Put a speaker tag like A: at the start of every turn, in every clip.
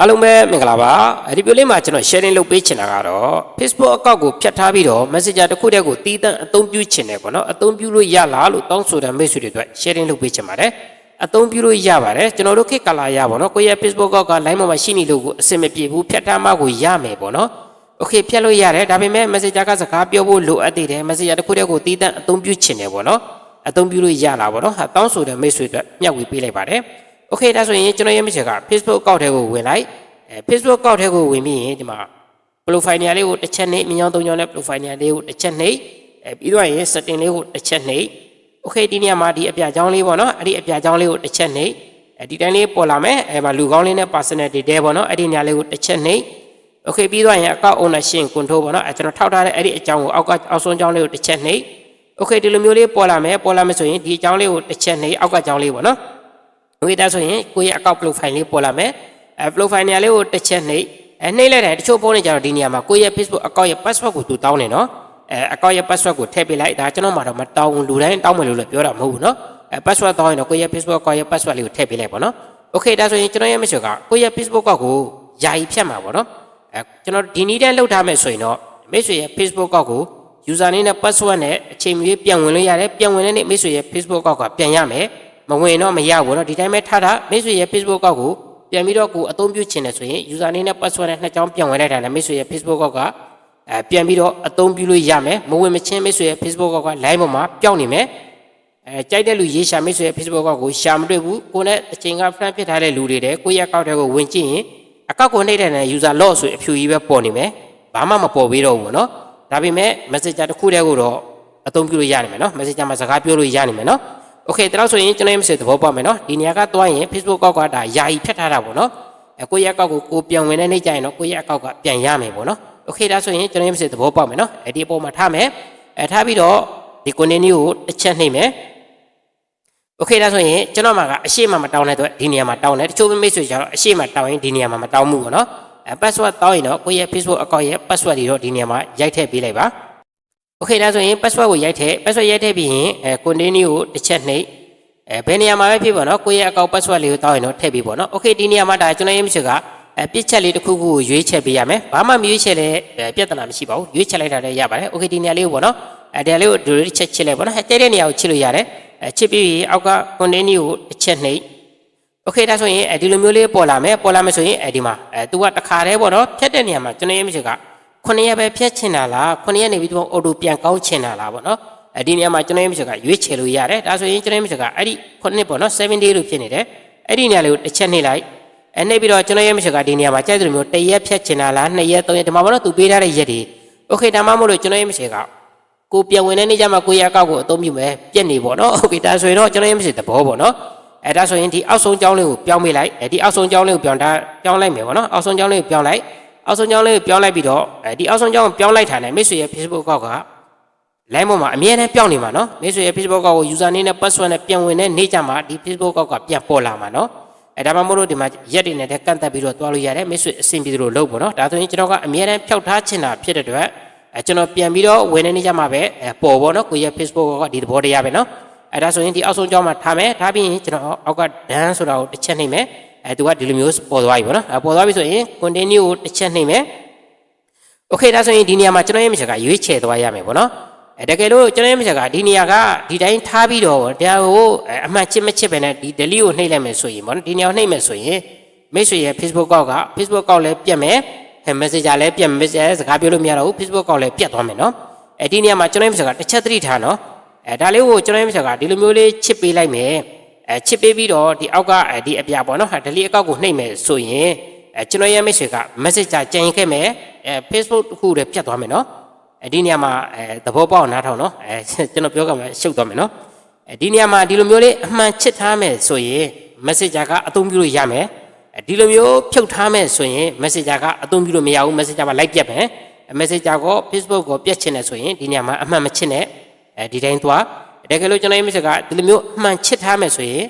A: အားလုံးပဲမင်္ဂလာပါဒီဗီဒီယိုလေးမှာကျွန်တော် sharing လုပ်ပေးချင်တာကတော့ Facebook account ကိုဖြတ်ထားပြီးတော့ Messenger တစ်ခုတည်းကိုတီးတန့်အသုံးပြုချင်တယ်ပေါ့နော်အသုံးပြုလို့ရလားလို့တောင်းဆိုတဲ့မိတ်ဆွေတွေအတွက် sharing လုပ်ပေးချင်ပါတယ်အသုံးပြုလို့ရပါတယ်ကျွန်တော်တို့ခေတ်ကာလရပါတော့ကိုယ့်ရဲ့ Facebook account က line ပေါ်မှာရှိနေလို့ကိုအဆင်မပြေဘူးဖြတ်ထားမှကိုရမယ်ပေါ့နော် Okay ဖြတ်လို့ရတယ်ဒါပေမဲ့ Messenger ကစကားပြောဖို့လိုအပ်သေးတယ် Messenger တစ်ခုတည်းကိုတီးတန့်အသုံးပြုချင်တယ်ပေါ့နော်အသုံးပြုလို့ရလားပေါ့နော်ဟာတောင်းဆိုတဲ့မိတ်ဆွေတွေအတွက်မျှဝေပေးလိုက်ပါတယ် Okay ဒါဆိုရင်ကျွန်တော်ရဲ့မိတ်ဆွေက Facebook account ထဲကိုဝင်လိုက်အဲ Facebook account ထဲကိုဝင်ပြီးရင်ဒီမှာ profile နေရာလေးကိုတစ်ချက်နှိပ်မြင်အောင်သုံးကြောင်းနဲ့ profile နေရာလေးကိုတစ်ချက်နှိပ်အဲပြီးတော့ရင် setting လေးကိုတစ်ချက်နှိပ် Okay ဒီနေရာမှာဒီအပြချောင်းလေးပေါ့နော်အဲ့ဒီအပြချောင်းလေးကိုတစ်ချက်နှိပ်အဲဒီတိုင်းလေးပေါ်လာမယ်အဲမှာလူကောင်းလေးနဲ့ personal detail ပေါ့နော်အဲ့ဒီနေရာလေးကိုတစ်ချက်နှိပ် Okay ပြီးတော့ရင် account ownership control ပေါ့နော်အဲကျွန်တော်ထောက်ထားတဲ့အဲ့ဒီအကြောင်းကိုအောက်ကအောက်ဆုံးအကြောင်းလေးကိုတစ်ချက်နှိပ် Okay ဒီလိုမျိုးလေးပေါ်လာမယ်ပေါ်လာမယ်ဆိုရင်ဒီအကြောင်းလေးကိုတစ်ချက်နှိပ်အောက်ကအကြောင်းလေးပေါ့နော် ဝေဒါဆိုရင်ကိုယ့်ရဲ့ account profile လေးပေါ်လာမယ်အဲ profile နေရာလေးကိုတစ်ချက်နှိပ်အဲနှိပ်လိုက်တယ်တချို့ဖုန်းတွေကျတော့ဒီနေရာမှာကိုယ့်ရဲ့ Facebook account ရဲ့ password ကိုသူတောင်းတယ်နော်အဲ account ရဲ့ password ကိုထည့်ပေးလိုက်ဒါကျွန်တော်မှတော့မတောင်းဘူးလူတိုင်းတောင်းမယ်လို့လည်းပြောတာမဟုတ်ဘူးနော်အဲ password တောင်းရင်တော့ကိုယ့်ရဲ့ Facebook account ရဲ့ password လေးကိုထည့်ပေးလိုက်ပါနော် okay ဒါဆိုရင်ကျွန်တော်ရဲ့ message ကကိုယ့်ရဲ့ Facebook account ကိုယာယီဖြတ်မှာပေါ့နော်အဲကျွန်တော်ဒီနည်းတန်းလောက်ထားမယ်ဆိုရင်တော့ message ရဲ့ Facebook account ကို user name နဲ့ password နဲ့အချိန်မရွေးပြန်ဝင်လို့ရတယ်ပြန်ဝင်တဲ့နေ့ message ရဲ့ Facebook account ကပြန်ရမယ် မဝင်တော့မရဘူးเนาะဒီတိုင်းပဲထားတာမိတ်ဆွေရဲ့ Facebook ကောက်ကိုပြန်ပြီးတော့ကိုအသုံးပြုချင်တယ်ဆိုရင် user name နဲ့ password နဲ့နှစ်ကြောင်းပြန်ဝင်လိုက်တာနဲ့မိတ်ဆွေရဲ့ Facebook ကောက်ကအဲပြန်ပြီးတော့အသုံးပြုလို့ရမယ်မဝင်မချင်းမိတ်ဆွေရဲ့ Facebook ကောက်က line ပေါ်မှာပျောက်နေမယ်အဲကြိုက်တဲ့လူရေးရှာမိတ်ဆွေရဲ့ Facebook ကောက်ကိုရှာမတွေ့ဘူးကိုနဲ့အချိန်က friend ဖြစ်ထားတဲ့လူတွေတဲ့ကိုရဲ့ account တွေကိုဝင်ကြည့်ရင်အကောက်ကိုနှိပ်တဲ့နဲ့ user log ဆိုအဖြူကြီးပဲပေါ်နေမယ်ဘာမှမပေါ်ပြီးတော့ဘူးเนาะဒါပေမဲ့ messenger တစ်ခုတည်းကိုတော့အသုံးပြုလို့ရနိုင်မယ်เนาะ messenger မှာစကားပြောလို့ရနိုင်မယ်เนาะ โอเคဒါတော့ဆိုရင်ကျွန်တော်ရဲ့ message သဘောပေါက်မယ်เนาะဒီနေရာကသွားရင် Facebook ကောက်ကဒါယာယီဖြတ်ထားတာပေါ့เนาะအဲကိုယ့်ရဲ့အကောက်ကိုကိုပြန်ဝင်တဲ့နေ့ကျရင်တော့ကိုယ့်ရဲ့အကောက်ကပြန်ရမယ်ပေါ့เนาะโอเคဒါဆိုရင်ကျွန်တော်ရဲ့ message သဘောပေါက်မယ်เนาะအဲဒီအပေါ်မှာထားမယ်အဲထားပြီးတော့ဒီ continue ကိုတစ်ချက်နှိပ်မယ်โอเคဒါဆိုရင်ကျွန်တော်မှာကအရှိမမတောင်းတဲ့အတွက်ဒီနေရာမှာတောင်းတယ်တချို့မိတ်ဆွေကျတော့အရှိမတောင်းရင်ဒီနေရာမှာမတောင်းဘူးပေါ့เนาะအဲ password တောင်းရင်တော့ကိုယ့်ရဲ့ Facebook account ရဲ့ password တွေတော့ဒီနေရာမှာရိုက်ထည့်ပေးလိုက်ပါ โอเคဒါဆိုရင် password ကိုရိုက်ထည့် password ရိုက်ထည့်ပြီးရင်အဲ continue ကိုတစ်ချက်နှိပ်အဲဘယ်နေရာမှာပဲဖြစ်ပါတော့ကိုယ့်ရဲ့ account password လေးကိုတောင်းရင်တော့ထည့်ပြီးပေါ့နော်โอเคဒီနေရာမှာဒါကျွန်တော်ရဲ့ message ကအဲပြစ်ချက်လေးတစ်ခုခုကိုရွေးချက်ပေးရမယ်ဘာမှမရွေးချက်လဲပြဿနာမရှိပါဘူးရွေးချက်လိုက်တာလည်းရပါတယ်โอเคဒီနေရာလေးကိုပေါ့နော်အဲဒီနေရာလေးကိုဒိုလေးချက်ချစ်လိုက်ပေါ့နော်အဲတဲ့တဲ့နေရာကိုချစ်လို့ရတယ်အဲချစ်ပြီးအောက်က continue ကိုတစ်ချက်နှိပ် โอเคဒါဆိုရင်အဲဒီလိုမျိုးလေးပေါ်လာမယ်ပေါ်လာမယ်ဆိုရင်အဲဒီမှာအဲ तू ကတခါတည်းပေါ့နော်ဖြတ်တဲ့နေရာမှာကျွန်တော်ရဲ့ message က 9ရက်ပဲဖြတ်ချင်တာလား9ရက်နေပြီးတော့အော်တိုပြန်ကောင်းချင်တာလားပေါ့နော်အဲဒီနေရာမှာကျွန်တော်ရဲ့ message ကရွေးချယ်လို့ရတယ်ဒါဆိုရင်ကျွန်တော်ရဲ့ message ကအဲ့ဒီ9ပေါ့နော်7 day လို့ဖြစ်နေတယ်အဲ့ဒီနေရာလေးကိုတစ်ချက်နှိပ်လိုက်အဲနှိပ်ပြီးတော့ကျွန်တော်ရဲ့ message ကဒီနေရာမှာကြိုက်တယ်လို့မျိုးတစ်ရက်ဖြတ်ချင်တာလား2ရက်3ရက်ဒီမှာပေါ့နော် तू ပေးထားတဲ့ရက်တွေโอเคဒါမှမဟုတ်လို့ကျွန်တော်ရဲ့ message ကကိုပြန်ဝင်တဲ့နေ့ကျမှကိုရအကောက်ကိုအသုံးပြုမယ်ပြက်နေပေါ့နော်โอเคဒါဆိုရင်တော့ကျွန်တော်ရဲ့ message သဘောပေါ့နော် အဲဒါဆိုရင်ဒီအောက်ဆုံးကြောင်းလေးကိုပြောင်းပေးလိုက်အဲဒီအောက်ဆုံးကြောင်းလေးကိုပြောင်းတာပြောင်းလိုက်မယ်ပေါ့နော်အောက်ဆုံးကြောင်းလေးကိုပြောင်းလိုက် အောက်ဆုံးကြောင်းလေးကိုပြောင်းလိုက်ပြီးတော့အဲဒီအောက်ဆုံးကြောင်းကိုပြောင်းလိုက်တာနဲ့မိတ်ဆွေရဲ့ Facebook ကောက်က line ပေါ်မှာအမြဲတမ်းပြောင်းနေမှာနော်မိတ်ဆွေရဲ့ Facebook ကောက်ကို user name နဲ့ password နဲ့ပြန်ဝင်တဲ့နေ့ကျမှဒီ Facebook ကောက်ကပြန်ပေါ်လာမှာနော်အဲဒါမှမဟုတ်လို့ဒီမှာရက်တွေနဲ့တည်းကန့်သက်ပြီးတော့တွားလို့ရတယ်မိတ်ဆွေအဆင်ပြေသလိုလုပ်ပေါ့နော်ဒါဆိုရင်ကျွန်တော်ကအမြဲတမ်းဖျောက်ထားချင်တာဖြစ်တဲ့အတွက်အဲကျွန်တော်ပြန်ပြီးတော့ဝင်တဲ့နေ့ကျမှပဲအဲပေါ်ပေါ့နော်ကိုယ့်ရဲ့ Facebook ကောက်ကဒီသဘောတရားပဲနော်အဲဒါဆိုရင်ဒီအောက်ဆုံးကြောင်းမှာထားမယ်ထားပြီးရင်ကျွန်တော်အောက်က done ဆိုတာကိုတစ်ချက်နှိပ်မယ် အဲသူကဒီလိုမျိုးပေါ်သွားပြီပေါ့နော်အဲပေါ်သွားပြီဆိုရင် continue ကိုတစ်ချက်နှိပ်မယ် okay ဒါဆိုရင်ဒီနေရာမှာကျွန်တော်ရဲ့ message ကရွေးချယ်သွားရမယ်ပေါ့နော်အဲတကယ်လို့ကျွန်တော်ရဲ့ message ကဒီနေရာကဒီတိုင်းထားပြီးတော့ဒါကိုအမှန်ချစ်မချစ်ပဲနဲ့ဒီ delete ကိုနှိပ်လိုက်မယ်ဆိုရင်ပေါ့နော်ဒီနေရာကိုနှိပ်မယ်ဆိုရင်မိတ်ဆွေရဲ့ Facebook ကောက်က Facebook ကောက်လည်းပြတ်မယ်ဟဲ messenger လည်းပြတ် messenger စကားပြောလို့မရတော့ဘူး Facebook ကောက်လည်းပြတ်သွားမယ်နော်အဲဒီနေရာမှာကျွန်တော်ရဲ့ message ကတစ်ချက်သတိထားနော်အဲဒါလေးကိုကျွန်တော်ရဲ့ message ကဒီလိုမျိုးလေးချစ်ပေးလိုက်မယ် အဲချစ်ပေးပြီးတော့ဒီအောက်ကဒီအပြပေါ့နော်ဟာဒလီအကောက်ကိုနှိပ်မယ်ဆိုရင်အဲကျွန်တော်ရဲ့ message က message ကြင်ခဲ့မယ်အဲ Facebook တစ်ခုတည်းဖြတ်သွားမယ်နော်အဲဒီနေရာမှာအဲသဘောပေါက်နားထောင်နော်အဲကျွန်တော်ပြောကမှရှုပ်သွားမယ်နော်အဲဒီနေရာမှာဒီလိုမျိုးလေးအမှန်ချစ်ထားမယ်ဆိုရင် messenger ကအသုံးပြုလို့ရမယ်အဲဒီလိုမျိုးဖြုတ်ထားမယ်ဆိုရင် messenger ကအသုံးပြုလို့မရဘူး messenger မှာ like ပြတ်မယ် messenger ကို Facebook ကိုပြတ်ချင်တယ်ဆိုရင်ဒီနေရာမှာအမှန်မချစ်နဲ့အဲဒီတိုင်းသွား တကယ်လို့ကျွန်တော်ရဲ့ message ကဒီလိုမျိုးအမှန်ချစ်ထားမယ်ဆိုရင်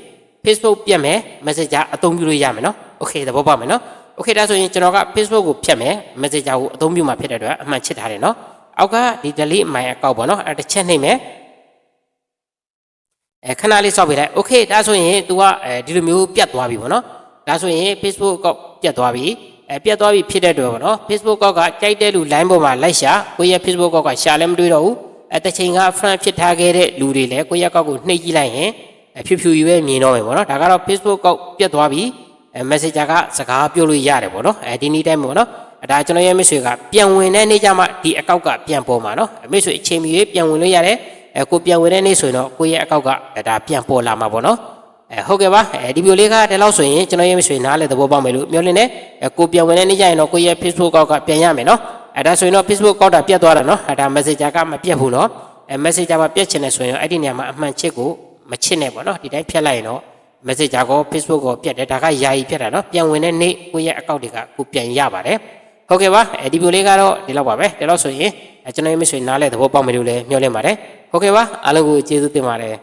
A: Facebook ပြတ်မယ် Messenger အသုံးပြုလို့ရမယ်နော်။ Okay သဘောပေါက်မယ်နော်။ Okay ဒါဆိုရင်ကျွန်တော်က Facebook ကိုဖြတ်မယ် Messenger ကိုအသုံးပြုမှာဖြစ်တဲ့အတွက်အမှန်ချစ်ထားတယ်နော်။အောက်ကဒီ delete my account ပေါ့နော်။အဲတစ်ချက်နှိပ်မယ်။အဲခဏလေးစောက်ပေးလိုက်။ Okay ဒါဆိုရင် तू ကအဲဒီလိုမျိုးပြတ်သွားပြီပေါ့နော်။ဒါဆိုရင် Facebook အကောင့်ပြတ်သွားပြီအဲပြတ်သွားပြီဖြစ်တဲ့အတွက်ပေါ့နော် Facebook အကောင့်ကကြိုက်တဲ့လူ line ပေါ်မှာလိုက်ရှာကိုယ့်ရဲ့ Facebook အကောင့်ကရှာလည်းမတွေ့တော့ဘူး အဲတစ်ချိန်က friend ဖြစ်ထားခဲ့တဲ့လူတွေလည်းကိုယ့်ရဲ့အကောင့်ကိုနှိပ်ကြည့်လိုက်ရင်အဖြူဖြူကြီးပဲမြင်တော့မယ်ပေါ့နော်ဒါကတော့ Facebook အကောင့်ပြတ်သွားပြီအဲ Messenger ကစကားပြောလို့ရတယ်ပေါ့နော်အဲဒီနေ့တိုင်းပေါ့နော်အဲဒါကျွန်တော်ရဲ့မိတ်ဆွေကပြန်ဝင်တဲ့နေ့ကျမှဒီအကောင့်ကပြန်ပေါ်မှာနော်မိတ်ဆွေအချိန်မီပြန်ဝင်လို့ရတယ်အဲကိုပြန်ဝင်တဲ့နေ့ဆိုရင်တော့ကိုယ့်ရဲ့အကောင့်ကဒါပြန်ပေါ်လာမှာပေါ့နော်အဲဟုတ်ကဲ့ပါအဲဒီဗီဒီယိုလေးကဒီလောက်ဆိုရင်ကျွန်တော်ရဲ့မိတ်ဆွေနားလည်းသဘောပေါက်မယ်လို့မျှော်လင့်တယ်အဲကိုပြန်ဝင်တဲ့နေ့ကျရင်တော့ကိုရဲ့ Facebook ကောက်ကပြန်ရမယ်နော် အဲဒါဆိုရင်တော့ Facebook ကောက်တာပြတ်သွားတာနော်အဲဒါ Messenger ကမပြတ်ဘူးနော်အဲ Messenger မှာပြတ်ချင်တယ်ဆိုရင်အဲ့ဒီနေရာမှာအမှန်ချစ်ကိုမချစ်နဲ့ပေါ့နော်ဒီတိုင်းဖြတ်လိုက်ရင်တော့ Messenger ကော Facebook ကောပြတ်တယ်ဒါကယာယီဖြတ်တာနော်ပြန်ဝင်တဲ့နေ့ကိုရဲ့ account တွေကကိုပြန်ရပါတယ်ဟုတ်ကဲ့ပါအဲဒီဗီဒီယိုလေးကတော့ဒီလောက်ပါပဲဒီလောက်ဆိုရင်အဲကျွန်တော်ရဲ့မိတ်ဆွေနားလည်းသဘောပေါက်မယ်လို့လည်းမျှော်လင့်ပါတယ်ဟုတ်ကဲ့ပါအားလုံးကိုကျေးဇူးတင်ပါတယ်